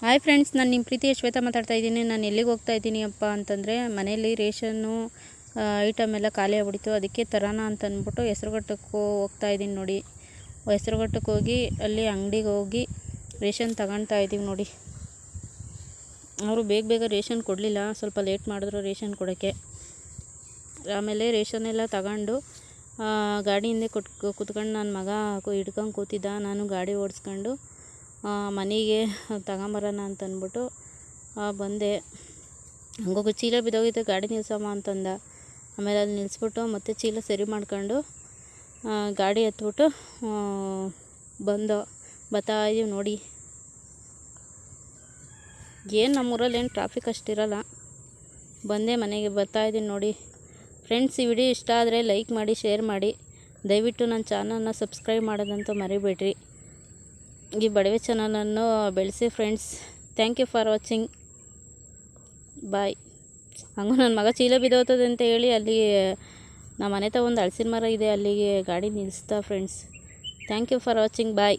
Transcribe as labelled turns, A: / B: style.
A: Hi friends ನಾನು ನಿಮ್ಮ ಪ್ರೀತಿ ಶ್ವೇತಾ ಮಾತಾಡ್ತಾ ಇದ್ದೀನಿ. ನಾನು ಎಲ್ಲಿಗೆ ಹೋಗ್ತಾ ಇದ್ದೀನಿ ಅಪ್ಪ ಅಂತಂದರೆ ಮನೇಲಿ ರೇಷನ್ನು ಐಟಮ್ ಎಲ್ಲ ಖಾಲಿ ಆಗ್ಬಿಟ್ಟಿತ್ತು. ಅದಕ್ಕೆ ತರೋಣ ಅಂತ ಅಂದ್ಬಿಟ್ಟು ಹೆಸರುಘಟ್ಟಕ್ಕೆ ಹೋಗ್ತಾ ಇದ್ದೀನಿ ನೋಡಿ. ಹೆಸರುಘಟ್ಟಕ್ಕೆ ಹೋಗಿ, ಅಲ್ಲಿ ಅಂಗಡಿಗೆ ಹೋಗಿ ರೇಷನ್ ತಗೊಳ್ತಾ ಇದ್ದೀವಿ ನೋಡಿ. ಅವರು ಬೇಗ ಬೇಗ ರೇಷನ್ ಕೊಡಲಿಲ್ಲ. ಸ್ವಲ್ಪ ಲೇಟ್ ಮಾಡಿದ್ರು ರೇಷನ್ ಕೊಡೋಕ್ಕೆ. ಆಮೇಲೆ ರೇಷನ್ ಎಲ್ಲ ತಗೊಂಡು ಗಾಡಿ ಹಿಂದೆ ಕುತ್ಕೊಂಡು ನನ್ನ ಮಗ ಹಿಡ್ಕೊಂಡು ಕೂತಿದ್ದ. ನಾನು ಗಾಡಿ ಓಡಿಸ್ಕೊಂಡು ಮನೆಗೆ ತಗೊಂಬರೋಣ ಅಂತ ಅಂದ್ಬಿಟ್ಟು ಬಂದೆ. ಹಂಗೋಗಿ ಚೀಲ ಬಿದ್ದೋಗಿತ್ತು, ಗಾಡಿ ನಿಲ್ಸಮ್ಮ ಅಂತಂದ. ಆಮೇಲೆ ಅಲ್ಲಿ ನಿಲ್ಲಿಸ್ಬಿಟ್ಟು ಮತ್ತೆ ಚೀಲ ಸರಿ ಮಾಡ್ಕೊಂಡು ಗಾಡಿ ಹತ್ಬಿಟ್ಟು ಬಂದೋ. ಬತ್ತಾ ಇದೀವಿ ನೋಡಿ. ಏನು ನಮ್ಮೂರಲ್ಲಿ ಏನು ಟ್ರಾಫಿಕ್ ಅಷ್ಟಿರಲ್ಲ. ಬಂದೆ ಮನೆಗೆ ಬರ್ತಾ ಇದ್ದೀನಿ ನೋಡಿ. ಫ್ರೆಂಡ್ಸ್ ಈ ವಿಡಿಯೋ ಇಷ್ಟ ಆದರೆ ಲೈಕ್ ಮಾಡಿ ಶೇರ್ ಮಾಡಿ. ದಯವಿಟ್ಟು ನನ್ನ ಚಾನಲ್ನ ಸಬ್ಸ್ಕ್ರೈಬ್ ಮಾಡೋದಂತೂ ಮರಿಬೇಡ್ರಿ. ಈ ಬಡವೆ ಚಾನಲನ್ನು ಬೆಳೆಸಿ friends thank you for watching bye ಹಂಗೂ ನನ್ನ ಮಗ ಚೀಲ ಬಿದ್ದೋಗ್ತದೆ ಅಂತ ಹೇಳಿ ಅಲ್ಲಿ ನಮ್ಮ ಮನೆ ತ ಒಂದು ಮರ ಇದೆ, ಅಲ್ಲಿಗೆ ಗಾಡಿ ನಿಲ್ಲಿಸ್ತಾ friends thank you for watching bye